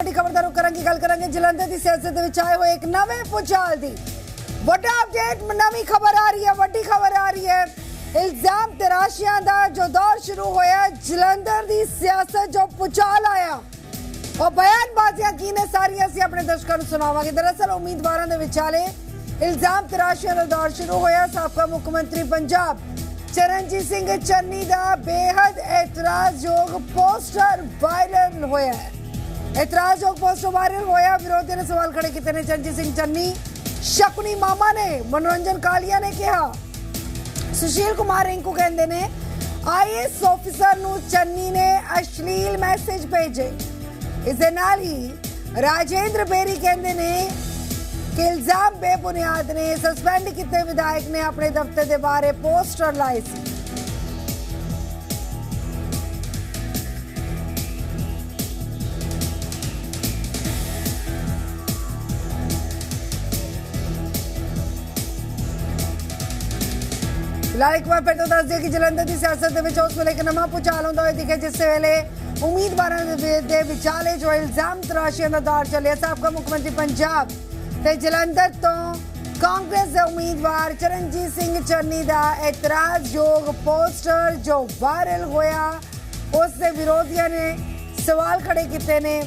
ਵੱਡੀ ਖਬਰ ਦਾ ਕਰਾਂਗੇ ਗੱਲ ਕਰਾਂਗੇ। ਜਲੰਧਰ ਦੀ ਸਿਆਸਤ ਦੇ ਵਿੱਚ ਆਏ ਹੋਏ ਇੱਕ ਨਵੇਂ ਪੁਚਾਲ ਦੀ। ਵੱਡਾ ਅਪਡੇਟ ਨਵੀਂ ਖਬਰ ਆ ਰਹੀ ਹੈ, ਵੱਡੀ ਖਬਰ ਆ ਰਹੀ ਹੈ। ਇਲਜ਼ਾਮ ਤਰਾਸ਼ੀਆਂ ਦਾ ਜੋ ਦੌਰ ਸ਼ੁਰੂ ਹੋਇਆ ਜਲੰਧਰ ਦੀ ਸਿਆਸਤ ਜੋ ਪੁਚਾਲ ਆਇਆ। ਉਹ ਬਿਆਨਬਾਜ਼ੀਆਂ ਕੀ ਨੇ ਸਾਰੀਆਂ, ਅਸੀਂ ਆਪਣੇ ਦਰਸ਼ਕਾਂ ਨੂੰ ਸੁਣਾਵਾਂਗੇ। ਦਰਅਸਲ ਉਮੀਦਵਾਰਾਂ ਦੇ ਵਿਚਾਲੇ ਇਲਜ਼ਾਮ ਤਰਾਸ਼ੀਆਂ ਦਾ ਦੌਰ ਸ਼ੁਰੂ ਹੋਇਆ। ਸਾਬਕਾ ਮੁੱਖ ਮੰਤਰੀ ਪੰਜਾਬ ਚਰਨਜੀਤ ਸਿੰਘ ਚੰਨੀ ਦਾ ਬੇਹੱਦ ਇਤਰਾਜ਼ਯੋਗ ਪੋਸਟਰ ਵਾਇਰਲ ਹੋਇਆ ਹੈ। ਇਤਰਾਜ਼ਯੋਗ ਪੋਸਟਰ ਵਾਇਰਲ ਹੋਇਆ। ਵਿਰੋਧੀਆਂ ਨੇ ਸਵਾਲ ਖੜੇ ਕੀਤੇ ਨੇ ਚਰਨਜੀਤ ਸਿੰਘ ਚੰਨੀ। ਸ਼ਕੁਨੀ ਮਾਮਾ ਨੇ, ਮਨੋਰੰਜਨ ਕਾਲੀਆ ਨੇ ਕਿਹਾ। ਸੁਸ਼ੀਲ ਕੁਮਾਰ ਰਿੰਕੂ ਕਹਿੰਦੇ ਨੇ ਆਈਐਸ ਆਫੀਸਰ ਨੂੰ ਚੰਨੀ ਨੇ ਅਸ਼ਲੀਲ ਮੈਸੇਜ ਭੇਜੇ। ਇਸ ਦੇ ਨਾਲ ਹੀ ਰਾਜੇਂਦਰ ਬੇਰੀ ਕਹਿੰਦੇ ਨੇ ਕਿ ਇਲਜ਼ਾਮ ਬੇਬੁਨਿਆਦ ਨੇ ਸਸਪੈਂਡ ਕੀਤੇ ਵਿਧਾਇਕ ਨੇ ਆਪਣੇ ਦਫ਼ਤਰ ਦੇ ਬਾਹਰ ਪੋਸਟਰ ਲਾਏ ਸੀ। ਫਿਲਹਾਲ ਇੱਕ ਵਾਰ ਫਿਰ ਤੋਂ ਦੱਸ ਦਿਓ ਕਿ ਜਲੰਧਰ ਦੀ ਸਿਆਸਤ ਦੇ ਵਿੱਚ ਉਸ ਵੇਲੇ ਇੱਕ ਨਵਾਂ ਪੁਚਾਲ ਹੁੰਦਾ ਹੋਇਆ ਦਿਖੇ ਜਿਸ ਵੇਲੇ ਉਮੀਦਵਾਰਾਂ ਦੇ ਦੇ ਵਿਚਾਲੇ ਜੋ ਇਲਜ਼ਾਮ ਤਰਾਸ਼ੀਆਂ ਦਾ ਦੌਰ ਚੱਲਿਆ, ਸਾਬਕਾ ਮੁੱਖ ਮੰਤਰੀ ਪੰਜਾਬ ਤੇ ਜਲੰਧਰ ਤੋਂ ਕਾਂਗਰਸ ਦੇ ਉਮੀਦਵਾਰ ਚਰਨਜੀਤ ਸਿੰਘ ਚੰਨੀ ਦਾ ਇਤਰਾਜ਼ਯੋਗ ਪੋਸਟਰ ਜੋ ਵਾਇਰਲ ਹੋਇਆ, ਉਸ ਦੇ ਵਿਰੋਧੀਆਂ ਨੇ ਸਵਾਲ ਖੜੇ ਕੀਤੇ ਨੇ।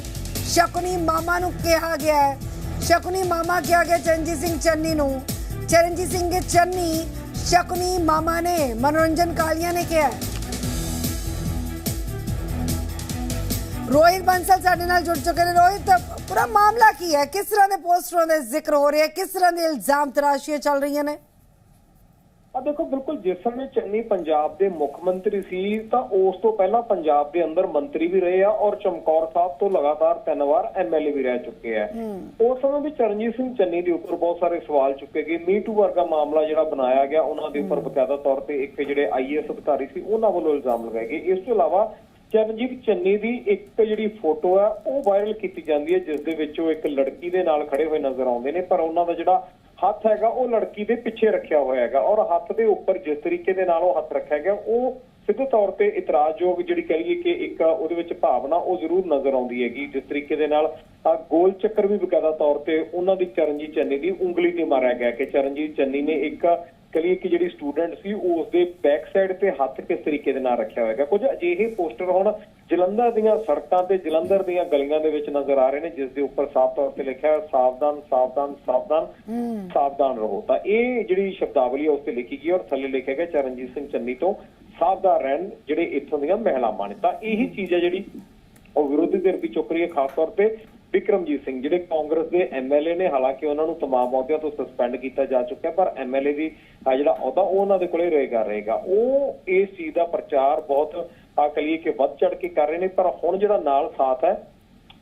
ਸ਼ਕੁਨੀ ਮਾਮਾ ਨੂੰ ਕਿਹਾ ਗਿਆ ਹੈ। ਸ਼ਕੁਨੀ ਮਾਮਾ ਕਿਹਾ ਗਿਆ ਚਰਨਜੀਤ ਸਿੰਘ ਚੰਨੀ ਨੂੰ। ਚਰਨਜੀਤ ਸਿੰਘ ਚੰਨੀ ਸ਼ਕੁਨੀ ਮਾਮਾ ਨੇ ਮਨੋਰੰਜਨ ਕਾਲੀਆ ਨੇ ਕਿਹਾ ਹੈ। ਰੋਹਿਤ ਬੰਸਲ ਸਾਡੇ ਨਾਲ ਜੁੜ ਚੁੱਕੇ ਨੇ ਰੋਹਿਤ ਪੂਰਾ ਮਾਮਲਾ ਕੀ ਹੈ ਕਿਸ ਤਰ੍ਹਾਂ ਦੇ ਪੋਸਟਰਾਂ ਦੇ ਜ਼ਿਕਰ ਹੋ ਰਹੇ ਹੈ ਕਿਸ ਤਰ੍ਹਾਂ ਦੇ ਇਲਜ਼ਾਮ ਤਰਾਸ਼ੀਆਂ ਚੱਲ ਰਹੀਆਂ ਨੇ ਆ ਦੇਖੋ ਬਿਲਕੁਲ ਜਿਸ ਸਮੇਂ ਚੰਨੀ ਪੰਜਾਬ ਦੇ ਮੁੱਖ ਮੰਤਰੀ ਸੀ ਤਾਂ ਉਸ ਤੋਂ ਪਹਿਲਾਂ ਪੰਜਾਬ ਦੇ ਅੰਦਰ ਮੰਤਰੀ ਵੀ ਰਹੇ ਆ ਔਰ ਚਮਕੌਰ ਸਾਹਿਬ ਤੋਂ ਲਗਾਤਾਰ ਤਿੰਨ ਵਾਰ ਐਮਐਲਏ ਵੀ ਰਹਿ ਚੁੱਕੇ ਆ। ਉਸ ਸਮੇਂ ਵੀ ਚਰਨਜੀਤ ਸਿੰਘ ਚੰਨੀ ਦੇ ਉੱਪਰ ਬਹੁਤ ਸਾਰੇ ਸਵਾਲ ਚੁੱਕੇ ਗਏ। ਮੀਟੂ ਵਰਗਾ ਮਾਮਲਾ ਜਿਹੜਾ ਬਣਾਇਆ ਗਿਆ ਉਹਨਾਂ ਦੇ ਉੱਪਰ ਬਕਾਇਦਾ ਤੌਰ ਤੇ ਇੱਕ ਜਿਹੜੇ ਆਈਏਐਸ ਅਧਿਕਾਰੀ ਸੀ ਉਹਨਾਂ ਵੱਲੋਂ ਇਲਜ਼ਾਮ ਲਗਾਏ ਗਏ। ਇਸ ਤੋਂ ਇਲਾਵਾ ਚਰਨਜੀਤ ਚੰਨੀ ਦੀ ਇੱਕ ਜਿਹੜੀ ਫੋਟੋ ਆ ਉਹ ਵਾਇਰਲ ਕੀਤੀ ਜਾਂਦੀ ਹੈ ਜਿਸ ਦੇ ਵਿੱਚ ਉਹ ਇੱਕ ਲੜਕੀ ਦੇ ਨਾਲ ਖੜੇ ਹੋਏ ਨਜ਼ਰ ਆਉਂਦੇ ਨੇ ਪਰ ਉਹਨਾਂ ਦਾ ਜਿਹੜਾ ਹੱਥ ਹੈਗਾ, ਉਹ ਲੜਕੀ ਦੇ ਪਿੱਛੇ ਰੱਖਿਆ ਹੋਇਆ ਹੈਗਾ ਔਰ ਹੱਥ ਦੇ ਉੱਪਰ ਜਿਸ ਤਰੀਕੇ ਦੇ ਨਾਲ ਉਹ ਹੱਥ ਰੱਖਿਆ ਗਿਆ, ਉਹ ਸਿੱਧੇ ਤੌਰ ਤੇ ਇਤਰਾਜ਼ਯੋਗ ਜਿਹੜੀ ਕਹ ਲਈਏ ਕਿ ਇੱਕ ਉਹਦੇ ਵਿੱਚ ਭਾਵਨਾ ਉਹ ਜ਼ਰੂਰ ਨਜ਼ਰ ਆਉਂਦੀ ਹੈਗੀ, ਜਿਸ ਤਰੀਕੇ ਦੇ ਨਾਲ ਗੋਲ ਚੱਕਰ ਵੀ ਬਕਾਇਦਾ ਤੌਰ ਤੇ ਉਹਨਾਂ ਦੀ ਚਰਨਜੀਤ ਚੰਨੀ ਦੀ ਉਂਗਲੀ ਤੇ ਮਾਰਿਆ ਗਿਆ ਕਿ ਚਰਨਜੀਤ ਚੰਨੀ ਨੇ ਇੱਕ ਕਲੀਏ ਕਿ ਜਿਹੜੀ ਸਟੂਡੈਂਟ ਸੀ ਉਸ ਦੇ ਬੈਕ ਸਾਈਡ ਤੇ ਹੱਥ ਕਿਸ ਤਰੀਕੇ ਦੇ ਨਾਲ ਰੱਖਿਆ ਹੋਏਗਾ। ਕੁਝ ਅਜਿਹੇ ਪੋਸਟਰ ਹੁਣ ਜਲੰਧਰ ਦੀਆਂ ਸੜਕਾਂ ਤੇ ਜਲੰਧਰ ਦੀਆਂ ਗਲੀਆਂ ਦੇ ਵਿੱਚ ਨਜ਼ਰ ਆ ਰਹੇ ਨੇ ਜਿਸ ਦੇ ਉੱਪਰ ਸਾਫ਼ ਤੌਰ ਤੇ ਲਿਖਿਆ ਹੈ ਸਾਵਧਾਨ ਸਾਵਧਾਨ ਸਾਵਧਾਨ ਸਾਵਧਾਨ ਰਹੋ। ਤਾਂ ਇਹ ਜਿਹੜੀ ਸ਼ਬਦਾਵਲੀ ਹੈ ਉਸ ਤੇ ਲਿਖੀ ਗਈ ਔਰ ਥੱਲੇ ਲਿਖਿਆ ਗਿਆ ਚਰਨਜੀਤ ਸਿੰਘ ਚੰਨੀ ਤੋਂ ਸਾਵਧਾਨ ਰਹਿਣ ਜਿਹੜੇ ਇੱਥੋਂ ਦੀਆਂ ਮਹਿਲਾਵਾਂ ਨੇ। ਤਾਂ ਇਹੀ ਚੀਜ਼ ਹੈ ਜਿਹੜੀ ਉਹ ਵਿਰੋਧੀ ਧਿਰ ਵੀ ਚੁੱਕ ਰਹੀ ਹੈ ਖਾਸ ਤੌਰ ਤੇ ਵਿਕਰਮਜੀਤ ਸਿੰਘ, ਜਿਹੜੇ ਕਾਂਗਰਸ ਦੇ ਐਮਐਲਏ ਨੇ, ਹਾਲਾਂਕਿ ਉਹਨਾਂ ਨੂੰ ਤਮਾਮ ਅਹੁਦਿਆਂ ਤੋਂ ਸਸਪੈਂਡ ਕੀਤਾ ਜਾ ਚੁੱਕਿਆ, ਪਰ ਐਮਐਲਏ ਦੀ ਜਿਹੜਾ ਅਹੁਦਾ, ਉਹ ਉਹਨਾਂ ਦੇ ਕੋਲੇ ਰਹੇਗਾ ਰਹੇਗਾ ਉਹ ਇਸ ਚੀਜ਼ ਦਾ ਪ੍ਰਚਾਰ ਬਹੁਤ ਆ ਕਹੀਏ ਕਿ ਵੱਧ ਚੜ ਕੇ ਕਰ ਰਹੇ ਨੇ, ਪਰ ਹੁਣ ਜਿਹੜਾ ਨਾਲ ਸਾਥ ਹੈ,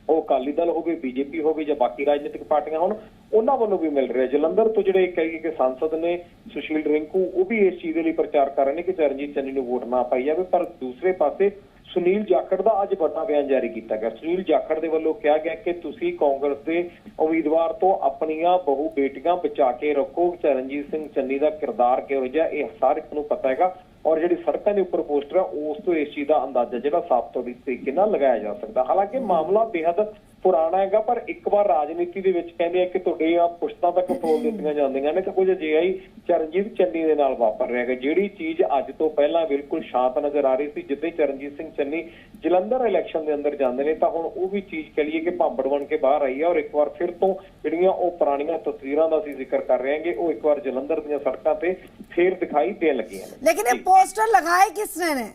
ਉਹ ਅਕਾਲੀ ਦਲ ਹੋਵੇ, ਬੀਜੇਪੀ ਹੋਵੇ ਜਾਂ ਬਾਕੀ ਰਾਜਨੀਤਿਕ ਪਾਰਟੀਆਂ ਹੋਣ, ਉਹਨਾਂ ਵੱਲੋਂ ਵੀ ਮਿਲ ਰਿਹਾ। ਜਲੰਧਰ ਤੋਂ ਜਿਹੜੇ ਕਹੀਏ ਕਿ ਸੰਸਦ ਨੇ ਸੁਸ਼ੀਲ ਰਿੰਕੂ, ਉਹ ਵੀ ਇਸ ਚੀਜ਼ ਦੇ ਲਈ ਪ੍ਰਚਾਰ ਕਰ ਰਹੇ ਨੇ ਕਿ ਚਰਨਜੀਤ ਚੰਨੀ ਨੂੰ ਵੋਟ ਨਾ ਪਾਈ ਜਾਵੇ, ਪਰ ਦੂਸਰੇ ਪਾਸੇ ਸੁਨੀਲ ਜਾਖੜ ਦਾ ਅੱਜ ਵੱਡਾ ਬਿਆਨ ਜਾਰੀ ਕੀਤਾ ਗਿਆ। ਸੁਨੀਲ ਜਾਖੜ ਦੇ ਵੱਲੋਂ ਕਿਹਾ ਗਿਆ ਕਿ ਤੁਸੀਂ ਕਾਂਗਰਸ ਦੇ ਉਮੀਦਵਾਰ ਤੋਂ ਆਪਣੀਆਂ ਬਹੁ ਬੇਟੀਆਂ ਬਚਾ ਕੇ ਰੱਖੋ। ਚਰਨਜੀਤ ਸਿੰਘ ਚੰਨੀ ਦਾ ਕਿਰਦਾਰ ਕਿਹੋ ਜਿਹਾ, ਇਹ ਹਰ ਇੱਕ ਨੂੰ ਪਤਾ ਹੈਗਾ। ਔਰ ਜਿਹੜੀ ਸੜਕਾਂ ਦੇ ਉੱਪਰ ਪੋਸਟਰ ਆ, ਉਸ ਤੋਂ ਇਸ ਚੀਜ਼ ਦਾ ਅੰਦਾਜ਼ਾ ਜਿਹੜਾ ਸਾਫ਼ ਤੌਰ ਤਰੀਕੇ ਨਾਲ ਲਗਾਇਆ ਜਾ ਸਕਦਾ। ਹਾਲਾਂਕਿ ਮਾਮਲਾ ਬੇहद ਪੁਰਾਣਾ ਹੈਗਾ ਪਰ ਇੱਕ ਵਾਰ ਰਾਜਨੀਤੀ ਦੇ ਵਿੱਚ ਕਹਿੰਦੇ ਆ ਕਿ ਤੁਹਾਡੀਆਂ ਪੁਸ਼ਤਾਂ ਤੱਕ ਫੋਲ ਦਿੱਤੀਆਂ ਜਾਂਦੀਆਂ ਨੇ ਤੇ ਕੁਝ ਅਜਿਹਾ ਹੀ ਚਰਨਜੀਤ ਚੰਨੀ ਦੇ ਨਾਲ ਵਾਪਰ ਰਿਹਾ ਹੈਗਾ। ਜਿਹੜੀ ਚੀਜ਼ ਅੱਜ ਤੋਂ ਪਹਿਲਾਂ ਬਿਲਕੁਲ ਸ਼ਾਂਤ ਨਜ਼ਰ ਆ ਰਹੀ ਸੀ ਜਿੱਦਾਂ ਹੀ ਚਰਨਜੀਤ ਸਿੰਘ ਚੰਨੀ ਜਲੰਧਰ ਇਲੈਕਸ਼ਨ ਦੇ ਅੰਦਰ ਜਾਂਦੇ ਨੇ ਤਾਂ ਹੁਣ ਉਹ ਵੀ ਚੀਜ਼ ਕਹ ਲਈਏ ਕਿ ਭਾਂਬੜ ਬਣ ਕੇ ਬਾਹਰ ਆਈ ਹੈ ਔਰ ਇੱਕ ਵਾਰ ਫਿਰ ਤੋਂ ਜਿਹੜੀਆਂ ਉਹ ਪੁਰਾਣੀਆਂ ਤਸਵੀਰਾਂ ਦਾ ਅਸੀਂ ਜ਼ਿਕਰ ਕਰ ਰਹੇ ਹਾਂਗੇ ਉਹ ਇੱਕ ਵਾਰ ਜਲੰਧਰ ਦੀਆਂ ਸੜਕਾਂ ਤੇ ਫੇਰ ਦਿਖਾਈ ਦੇਣ ਲੱਗੀਆਂ ਨੇ। ਲੇਕਿਨ ਇਹ ਪੋਸਟਰ ਲਗਾਏ ਕਿਸ ਨੇ ਨੇ?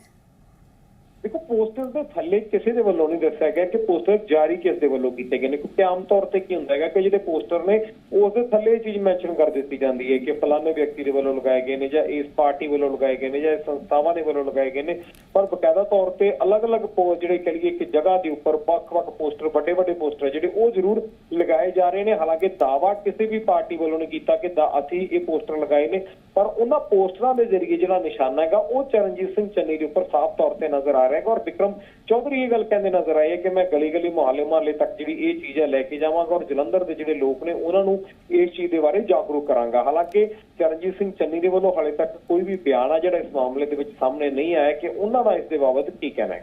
ਪੋਸਟਰ ਦੇ ਥੱਲੇ ਕਿਸੇ ਦੇ ਵੱਲੋਂ ਨਹੀਂ ਦੱਸਿਆ ਗਿਆ ਕਿ ਪੋਸਟਰ ਜਾਰੀ ਕਿਸ ਦੇ ਵੱਲੋਂ ਕੀਤੇ ਗਏ ਨੇ। ਕਿਉਂਕਿ ਆਮ ਤੌਰ ਤੇ ਕੀ ਹੁੰਦਾ ਹੈਗਾ ਕਿ ਜਿਹੜੇ ਪੋਸਟਰ ਨੇ, ਉਸ ਦੇ ਥੱਲੇ ਇਹ ਚੀਜ਼ ਮੈਂਸ਼ਨ ਕਰ ਦਿੱਤੀ ਜਾਂਦੀ ਹੈ ਕਿ ਫਲਾਣੇ ਵਿਅਕਤੀ ਦੇ ਵੱਲੋਂ ਲਗਾਏ ਗਏ ਨੇ ਜਾਂ ਇਸ ਪਾਰਟੀ ਵੱਲੋਂ ਲਗਾਏ ਗਏ ਨੇ ਜਾਂ ਇਸ ਸੰਸਥਾਵਾਂ ਦੇ ਵੱਲੋਂ ਲਗਾਏ ਗਏ ਨੇ। ਪਰ ਬਕਾਇਦਾ ਤੌਰ ਤੇ ਅਲੱਗ-ਅਲੱਗ ਪੋ ਜਿਹੜੇ ਕਹੀਏ ਕਿ ਜਗ੍ਹਾ ਦੇ ਉੱਪਰ ਵੱਖ-ਵੱਖ ਪੋਸਟਰ, ਵੱਡੇ-ਵੱਡੇ ਪੋਸਟਰ ਜਿਹੜੇ ਉਹ ਜ਼ਰੂਰ ਲਗਾਏ ਜਾ ਰਹੇ ਨੇ। ਹਾਲਾਂਕਿ ਦਾਵਾ ਕਿਸੇ ਵੀ ਪਾਰਟੀ ਵੱਲੋਂ ਨਹੀਂ ਕੀਤਾ ਕਿ ਦਾ- ਅਸੀਂ ਇਹ ਪੋਸਟਰ ਲਗਾਏ ਨੇ। ਪਰ ਉਹਨਾਂ ਪੋਸਟਰਾਂ ਦੇ ਜ਼ਰੀਏ ਜਿਹੜਾ ਨਿਸ਼ਾਨਾ ਹੈਗਾ, ਉਹ ਚਰਨਜੀਤ ਸਿੰਘ ਚੰਨੀ ਦੇ ਉੱਪਰ ਸਾਫ਼ ਤੌਰ ਤੇ ਨਜ਼ਰ ਆ ਰਿਹਾ ਹੈਗਾ। ਔਰ ਵਿਕਰਮ ਚੌਧਰੀ ਇਹ ਗੱਲ ਕਹਿੰਦੇ ਨਜ਼ਰ ਆਏ ਹੈ ਕਿ ਮੈਂ ਗਲੀ ਗਲੀ ਮੁਹੱਲੇ ਮੁਹੱਲੇ ਤੱਕ ਜਿਹੜੀ ਇਹ ਚੀਜ਼ ਹੈ ਲੈ ਕੇ ਜਾਵਾਂਗਾ ਔਰ ਜਲੰਧਰ ਦੇ ਜਿਹੜੇ ਲੋਕ ਨੇ ਉਹਨਾਂ ਨੂੰ ਇਸ ਚੀਜ਼ ਦੇ ਬਾਰੇ ਜਾਗਰੂਕ ਕਰਾਂਗਾ। ਹਾਲਾਂਕਿ ਚਰਨਜੀਤ ਸਿੰਘ ਚੰਨੀ ਦੇ ਵੱਲੋਂ ਹਾਲੇ ਤੱਕ ਕੋਈ ਵੀ ਬਿਆਨ ਆ ਜਿਹੜਾ ਇਸ ਮਾਮਲੇ ਦੇ ਵਿੱਚ ਸਾਹਮਣੇ ਨਹੀਂ ਆਇਆ ਕਿ ਉਹਨਾਂ ਦਾ ਇਸ ਦੇ ਬਾਬਤ ਕੀ ਕਹਿਣਾ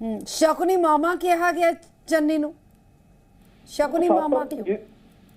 ਹਮ, ਸ਼ਕੁਨੀ ਮਾਮਾ ਕਿਹਾ ਗਿਆ ਚੰਨੀ ਨੂੰ? ਸ਼ਕੁਨੀ ਮਾਮਾ ਕਿਉਂ?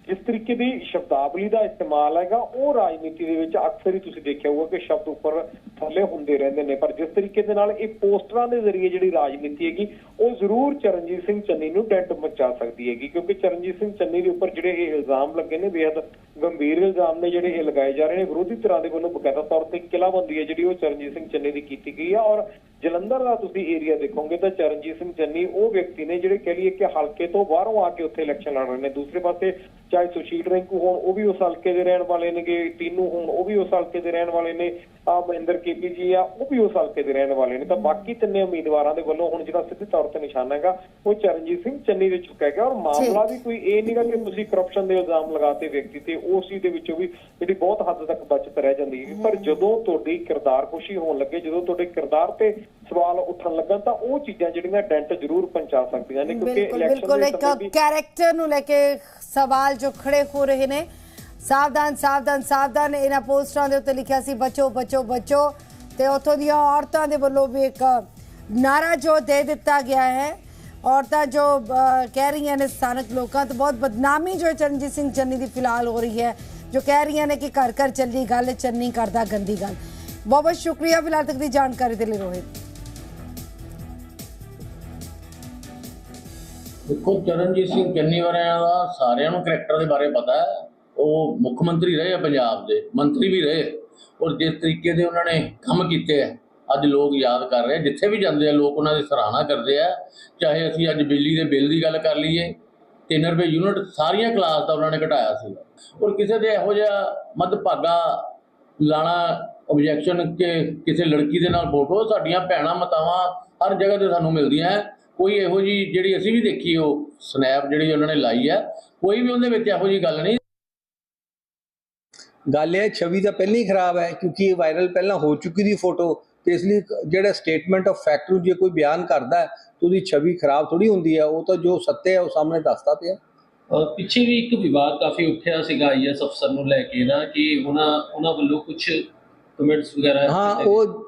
ਜਿਸ ਤਰੀਕੇ ਦੀ ਸ਼ਬਦਾਵਲੀ ਦਾ ਇਸਤੇਮਾਲ ਹੈਗਾ ਉਹ ਰਾਜਨੀਤੀ ਦੇ ਵਿੱਚ ਅਕਸਰ ਹੀ ਤੁਸੀਂ ਦੇਖਿਆ ਹੋਊਗਾ ਕਿ ਸ਼ਬਦ ਉੱਪਰ ਥੱਲੇ ਹੁੰਦੇ ਰਹਿੰਦੇ ਨੇ। ਪਰ ਜਿਸ ਤਰੀਕੇ ਦੇ ਨਾਲ ਇਹ ਪੋਸਟਰਾਂ ਦੇ ਜ਼ਰੀਏ ਜਿਹੜੀ ਰਾਜਨੀਤੀ ਹੈਗੀ, ਉਹ ਜ਼ਰੂਰ ਚਰਨਜੀਤ ਸਿੰਘ ਚੰਨੀ ਨੂੰ ਡੈਂਟ ਮਚਾ ਸਕਦੀ ਹੈਗੀ। ਕਿਉਂਕਿ ਚਰਨਜੀਤ ਸਿੰਘ ਚੰਨੀ ਦੇ ਉੱਪਰ ਜਿਹੜੇ ਇਹ ਇਲਜ਼ਾਮ ਲੱਗੇ ਨੇ ਬੇहद ਗੰਭੀਰ ਇਲਜ਼ਾਮ ਨੇ ਜਿਹੜੇ ਇਹ ਲਗਾਏ ਜਾ ਰਹੇ ਨੇ। ਵਿਰੋਧੀ ਧਿਰਾਂ ਦੇ ਵੱਲੋਂ ਬਕਾਇਦਾ ਤੌਰ ਤੇ ਕਿਲਾਬੰਦੀ ਹੈ ਜਿਹੜੀ ਉਹ ਚਰਨਜੀਤ ਸਿੰਘ ਚੰਨੀ ਦੀ ਕੀਤੀ ਗਈ ਹੈ ਔਰ ਜਲੰਧਰ ਦਾ ਤੁਸੀਂ ਏਰੀਆ ਦੇਖੋਗੇ ਤਾਂ ਚਰਨਜੀਤ ਸਿੰਘ ਚੰਨੀ ਉਹ ਵਿਅਕਤੀ ਨੇ ਜਿਹੜੇ ਕਹਿ ਲਈਏ ਕਿ ਹਲਕੇ ਤੋਂ ਬਾਹਰੋਂ ਆ ਕੇ ਉੱਥੇ ਇਲੈਕਸ਼ਨ ਲੜ ਰਹੇ ਨੇ। ਦੂਸਰੇ ਪਾਸੇ ਚਾਹੇ ਸੁਸ਼ੀਲ ਰਿੰਕੂ ਹੋਣ, ਉਹ ਵੀ ਉਸ ਹਲਕੇ ਦੇ ਰਹਿਣ ਵਾਲੇ ਨੇਗੇ, ਟੀਨੂ ਹੋਣ, ਉਹ ਵੀ ਉਸ ਹਲਕੇ ਦੇ ਰਹਿਣ ਵਾਲੇ ਨੇ। ਮਹਿੰਦਰ ਕੇਪੀ ਜੀ ਆ ਉਹ ਵੀ ਉਸ ਹਲਕੇ ਦੇ ਰਹਿਣ ਵਾਲੇ ਨੇ। ਤਾਂ ਬਾਕੀ ਤਿੰਨੇ ਉਮੀਦਵਾਰਾਂ ਦੇ ਵੱਲੋਂ ਹੁਣ ਜਿਹੜਾ ਸਿੱਧੇ ਤੌਰ ਤੇ ਨਿਸ਼ਾਨਾ ਹੈਗਾ ਉਹ ਚਰਨਜੀਤ ਸਿੰਘ ਚੰਨੀ ਦੇ ਚੁੱਕਿਆ ਗਿਆ। ਔਰ ਮਾਮਲਾ ਵੀ ਕੋਈ ਇਹ ਨਹੀਂਗਾ ਕਿ ਤੁਸੀਂ ਕਰਪਸ਼ਨ ਦੇ ਇਲਜ਼ਾਮ ਲਗਾਤੇ ਵਿਅਕਤੀ ਤੇ ਉਸ ਚੀਜ਼ ਦੇ ਵਿੱਚੋਂ ਵੀ ਜਿਹੜੀ ਬਹੁਤ ਹੱਦ ਤੱਕ ਬਚਤ ਰਹਿ ਜਾਂਦੀ ਹੈ। ਪਰ ਜਦੋਂ ਤੁਹਾਡੀ ਕਿਰਦਾਰ ਖੁਸ਼ੀ ਹੋਣ ਲੱਗੇ ਜਦੋਂ ਤੁਹਾਡੇ ਕਿਰਦਾਰ ਤੇ ਸਵਾਲ ਉੱਠਣ ਲੱਗਣ ਤਾਂ ਉਹ ਚੀਜ਼ਾਂ ਜਿਹੜੀਆਂ ਡੈਂਟ ਜ਼ਰੂਰ ਪਹੁੰਚਾ ਸਕਦੀਆਂ ਨੇ ਕਿਉਂਕਿ ਬਿਲਕੁਲ ਇਲੈਕਸ਼ਨ ਬਿਲਕੁਲ। ਦੇ ਇੱਕ ਸਮੇਂ ਵੀ ਕੈਰੈਕਟਰ ਨੂੰ ਲੈ ਕੇ ਸਵਾਲ ਜੋ ਖੜੇ ਹੋ ਰਹੇ ਨੇ ਸਾਵਧਾਨ ਸਾਵਧਾਨ ਸਾਵਧਾਨ ਇਹਨਾਂ ਪੋਸਟਰਾਂ ਦੇ ਉੱਤੇ ਲਿਖਿਆ ਸੀ, ਬਚੋ ਬਚੋ ਬਚੋ। ਤੇ ਉੱਥੋਂ ਦੀਆਂ ਔਰਤਾਂ ਦੇ ਵੱਲੋਂ ਵੀ ਇੱਕ ਨਾਰਾ ਜੋ ਦੇ ਦਿੱਤਾ ਗਿਆ ਹੈ। ਔਰਤਾਂ ਜੋ ਕਹਿ ਰਹੀਆਂ ਨੇ ਸਥਾਨਕ ਲੋਕਾਂ ਤੋਂ, ਬਹੁਤ ਬਦਨਾਮੀ ਜੋ ਚਰਨਜੀਤ ਸਿੰਘ ਚੰਨੀ ਦੀ ਫਿਲਹਾਲ ਹੋ ਰਹੀ ਹੈ, ਜੋ ਕਹਿ ਰਹੀਆਂ ਨੇ ਕਿ ਘਰ ਘਰ ਚੱਲੀ ਗੱਲ, ਚੰਨੀ ਕਰਦਾ ਗੰਦੀ ਗੱਲ। ਬਹੁਤ ਬਹੁਤ ਸ਼ੁਕਰੀਆ ਫਿਲਹਾਲ ਤੱਕ ਦੀ ਜਾਣਕਾਰੀ ਦੇ ਲਈ ਰੋਹਿਤ। ਦੇਖੋ, ਚਰਨਜੀਤ ਸਿੰਘ ਚੰਨੀ ਵਰਿਆਂ ਦਾ ਸਾਰਿਆਂ ਨੂੰ ਕਰੈਕਟਰ ਦੇ ਬਾਰੇ ਪਤਾ ਹੈ। ਉਹ ਮੁੱਖ ਮੰਤਰੀ ਰਹੇ ਆ ਪੰਜਾਬ ਦੇ, ਮੰਤਰੀ ਵੀ ਰਹੇ। ਔਰ ਜਿਸ ਤਰੀਕੇ ਦੇ ਉਹਨਾਂ ਨੇ ਕੰਮ ਕੀਤੇ ਆ, ਅੱਜ ਲੋਕ ਯਾਦ ਕਰ ਰਹੇ ਜਿੱਥੇ ਵੀ ਜਾਂਦੇ ਆ, ਲੋਕ ਉਹਨਾਂ ਦੀ ਸਰਾਹਨਾ ਕਰਦੇ ਆ। ਚਾਹੇ ਅਸੀਂ ਅੱਜ ਬਿਜਲੀ ਦੇ ਬਿੱਲ ਦੀ ਗੱਲ ਕਰ ਲਈਏ 3 ਰੁਪਏ ਯੂਨਿਟ ਸਾਰੀਆਂ ਕਲਾਸ ਦਾ ਉਹਨਾਂ ਨੇ ਘਟਾਇਆ ਸੀ। ਔਰ ਕਿਸੇ ਦੇ ਇਹੋ ਜਿਹਾ ਮੱਧਭਾਗਾ ਲਾਣਾ ਆਬਜੈਕਸ਼ਨ ਕਿ ਕਿਸੇ ਲੜਕੀ ਦੇ ਨਾਲ ਫੋਟੋ ਸਾਡੀਆਂ ਭੈਣਾਂ ਮਤਾਵਾਂ ਹਰ ਜਗ੍ਹਾ ਤੇ ਸਾਨੂੰ ਮਿਲਦੀਆਂ ਹੈ। ਕੋਈ ਇਹੋ ਜੀ ਜਿਹੜੀ ਅਸੀਂ ਵੀ ਦੇਖੀ, ਉਹ ਸਨੈਪ ਜਿਹੜੀ ਉਹਨਾਂ ਨੇ ਲਾਈ ਹੈ ਕੋਈ ਵੀ ਉਹਦੇ ਵਿੱਚ ਇਹੋ ਜੀ ਗੱਲ ਨਹੀਂ। ਗੱਲ ਇਹ ਛਵੀ ਤਾਂ ਪਹਿਲਾਂ ਹੀ ਖਰਾਬ ਹੈ ਕਿਉਂਕਿ ਇਹ ਵਾਇਰਲ ਪਹਿਲਾਂ ਹੋ ਚੁੱਕੀ ਦੀ ਫੋਟੋ ਤੇ ਇਸ ਲਈ ਜਿਹੜਾ ਸਟੇਟਮੈਂਟ ਆਫ ਫੈਕਟ ਨੂੰ ਜੇ ਕੋਈ ਬਿਆਨ ਕਰਦਾ ਹੈ ਤਾਂ ਉਹਦੀ ਛਵੀ ਖਰਾਬ ਥੋੜੀ ਹੁੰਦੀ ਹੈ ਉਹ ਤਾਂ ਜੋ ਸੱਤਿਆ ਹੈ ਉਹ ਸਾਹਮਣੇ ਦੱਸਦਾ ਪਿਆ ਪਿੱਛੇ ਵੀ ਇੱਕ ਵਿਵਾਦ ਕਾਫੀ ਉੱਠਿਆ ਸੀਗਾ ਆਈਐਸ ਅਫਸਰ ਨੂੰ ਲੈ ਕੇ ਨਾ ਕਿ ਉਹਨਾਂ ਉਹਨਾਂ ਵੱਲੋਂ ਕੁਝ ਕਮੈਂਟਸ ਵਗੈਰਾ ਹਾਂ। ਉਹ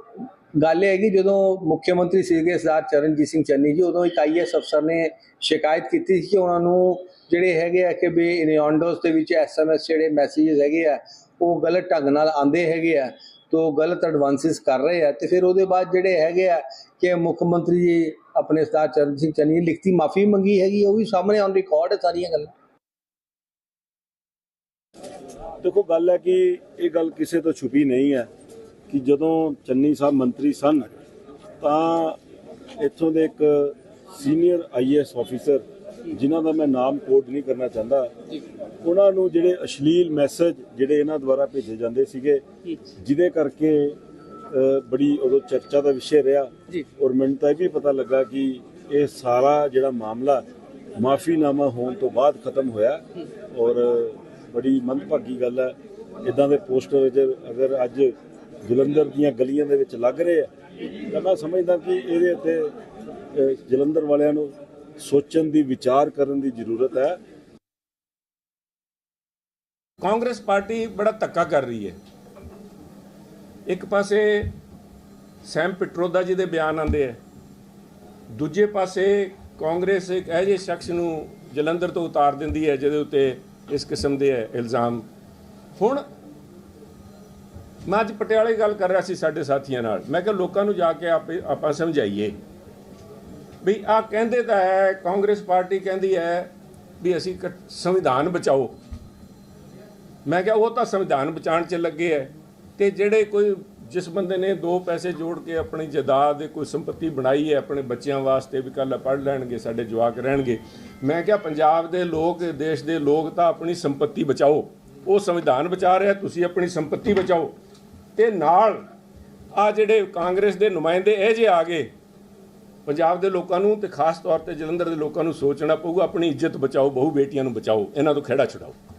ਗੱਲ ਇਹ ਹੈ ਕਿ ਜਦੋਂ ਮੁੱਖ ਮੰਤਰੀ ਸੀਗੇ ਸਰਦਾਰ ਚਰਨਜੀਤ ਸਿੰਘ ਚੰਨੀ ਜੀ ਉਦੋਂ ਇੱਕ ਆਈਐਸ ਅਫਸਰ ਨੇ ਸ਼ਿਕਾਇਤ ਕੀਤੀ ਸੀ ਕਿ ਉਹਨਾਂ ਨੂੰ ਜਿਹੜੇ ਹੈਗੇ ਆ ਕਿ ਵੀ ਇਨਿਆਂਡੋਸ ਦੇ ਵਿੱਚ ਐਸਐਮਐਸ ਜਿਹੜੇ ਮੈਸੇजेस ਹੈਗੇ ਆ ਉਹ ਗਲਤ ਢੰਗ ਨਾਲ ਆਂਦੇ ਹੈਗੇ ਆ ਤੋਂ ਗਲਤ ਐਡਵਾਂਸਿਸ ਕਰ ਰਹੇ ਆ ਤੇ ਫਿਰ ਉਹਦੇ ਬਾਅਦ ਜਿਹੜੇ ਹੈਗੇ ਆ ਕਿ ਮੁੱਖ ਮੰਤਰੀ ਜੀ ਆਪਣੇ ਸਰਦਾਰ ਚਰਨਜੀਤ ਸਿੰਘ ਚੰਨੀ ਲਿਖਤੀ ਮਾਫੀ ਮੰਗੀ ਹੈਗੀ ਉਹ ਵੀ ਸਾਹਮਣੇ ਔਨ ਰਿਕਾਰਡ ਹੈ ਸਾਰੀਆਂ ਗੱਲਾਂ। ਦੇਖੋ, ਗੱਲ ਹੈ ਕਿ ਇਹ ਗੱਲ ਕਿਸੇ ਤੋਂ ਛੁਪੀ ਨਹੀਂ ਹੈ ਕਿ ਜਦੋਂ ਚੰਨੀ ਸਾਹਿਬ ਮੰਤਰੀ ਸਨ, ਤਾਂ ਇੱਥੋਂ ਦੇ ਇੱਕ ਸੀਨੀਅਰ ਆਈਐਸ ਆਫੀਸਰ ਜਿਨ੍ਹਾਂ ਦਾ ਮੈਂ ਨਾਮ ਕੋਟ ਨਹੀਂ ਕਰਨਾ ਚਾਹੁੰਦਾ ਉਹਨਾਂ ਨੂੰ ਜਿਹੜੇ ਅਸ਼ਲੀਲ ਮੈਸੇਜ ਜਿਹੜੇ ਇਹਨਾਂ ਦੁਆਰਾ ਭੇਜੇ ਜਾਂਦੇ ਸੀਗੇ ਜਿਹਦੇ ਕਰਕੇ ਬੜੀ ਉਦੋਂ ਚਰਚਾ ਦਾ ਵਿਸ਼ੇ ਰਿਹਾ ਔਰ ਮੈਨੂੰ ਤਾਂ ਇਹ ਵੀ ਪਤਾ ਲੱਗਾ ਕਿ ਇਹ ਸਾਰਾ ਜਿਹੜਾ ਮਾਮਲਾ ਮਾਫੀਨਾਮਾ ਹੋਣ ਤੋਂ ਬਾਅਦ ਖਤਮ ਹੋਇਆ ਔਰ ਬੜੀ ਮੰਦਭਾਗੀ ਗੱਲ ਹੈ। ਇਦਾਂ ਦੇ ਪੋਸਟਰ ਜੇ ਅਗਰ ਅੱਜ ਜਲੰਧਰ ਦੀਆਂ ਗਲੀਆਂ ਦੇ ਵਿੱਚ ਲੱਗ ਰਹੇ ਆ ਤਾਂ ਮੈਂ ਸਮਝਦਾ ਕਿ ਇਹਦੇ ਉੱਤੇ ਜਲੰਧਰ ਵਾਲਿਆਂ ਨੂੰ ਸੋਚਣ ਦੀ, ਵਿਚਾਰ ਕਰਨ ਦੀ ਜ਼ਰੂਰਤ ਹੈ। ਕਾਂਗਰਸ ਪਾਰਟੀ ਬੜਾ ਧੱਕਾ ਕਰ ਰਹੀ ਹੈ। ਇੱਕ ਪਾਸੇ ਸੈਮ ਪਿਟਰੋਦਾ ਜੀ ਦੇ ਬਿਆਨ ਆਉਂਦੇ ਆ। ਦੂਜੇ ਪਾਸੇ ਕਾਂਗਰਸ ਇੱਕ ਇਹੋ ਜਿਹੇ ਸ਼ਖਸ ਨੂੰ ਜਲੰਧਰ ਤੋਂ ਉਤਾਰ ਦਿੰਦੀ ਹੈ, ਜਿਹਦੇ ਉੱਤੇ ਇਸ ਕਿਸਮ ਦੇ ਇਲਜ਼ਾਮ। ਹੁਣ ਮੈਂ ਅੱਜ ਪਟਿਆਲੇ ਗੱਲ ਕਰ ਰਿਹਾ ਸੀ ਸਾਡੇ ਸਾਥੀਆਂ ਨਾਲ। ਮੈਂ ਕਿਹਾ ਲੋਕਾਂ ਨੂੰ ਜਾ ਕੇ ਆਪੇ ਆਪਾਂ ਸਮਝਾਈਏ। ਵੀ ਆ ਕਹਿੰਦੇ ਤਾਂ ਹੈ, ਕਾਂਗਰਸ ਪਾਰਟੀ ਕਹਿੰਦੀ ਹੈ ਵੀ ਅਸੀਂ ਕ- ਸੰਵਿਧਾਨ ਬਚਾਓ। ਮੈਂ ਕਿਹਾ ਉਹ ਤਾਂ ਸੰਵਿਧਾਨ ਬਚਾਉਣ 'ਚ ਲੱਗੇ ਐ ਤੇ ਜਿਹੜੇ ਕੋਈ ਜਿਸ ਬੰਦੇ ਨੇ ਦੋ ਪੈਸੇ ਜੋੜ ਕੇ ਆਪਣੀ ਜਾਇਦਾਦ ਦੇ ਕੋਈ ਸੰਪਤੀ ਬਣਾਈ ਹੈ ਆਪਣੇ ਬੱਚਿਆਂ ਵਾਸਤੇ ਵੀ ਕੱਲ੍ਹ ਪੜ੍ਹ ਲੈਣਗੇ, ਸਾਡੇ ਜਵਾਕ ਰਹਿਣਗੇ। ਮੈਂ ਕਿਹਾ ਪੰਜਾਬ ਦੇ ਲੋਕ, ਦੇਸ਼ ਦੇ ਲੋਕ ਤਾਂ ਆਪਣੀ ਸੰਪਤੀ ਬਚਾਓ। ਉਹ ਸੰਵਿਧਾਨ ਬਚਾ ਰਿਹਾ, ਤੁਸੀਂ ਆਪਣੀ ਸੰਪਤੀ ਬਚਾਓ। ਤੇ ਨਾਲ ਆ ਜਿਹੜੇ ਕਾਂਗਰਸ ਦੇ ਨੁਮਾਇੰਦੇ ਇਹ ਜੇ ਆ ਗਏ ਪੰਜਾਬ ਦੇ ਲੋਕਾਂ ਨੂੰ ਤੇ ਖਾਸ ਤੌਰ ਤੇ ਜਲੰਧਰ ਦੇ ਲੋਕਾਂ ਨੂੰ ਸੋਚਣਾ ਪਊਗਾ, ਆਪਣੀ ਇੱਜ਼ਤ ਬਚਾਓ, ਬਹੁ ਬੇਟੀਆਂ ਨੂੰ ਬਚਾਓ, ਇਹਨਾਂ ਤੋਂ ਖਹਿੜਾ ਛੁਡਾਓ।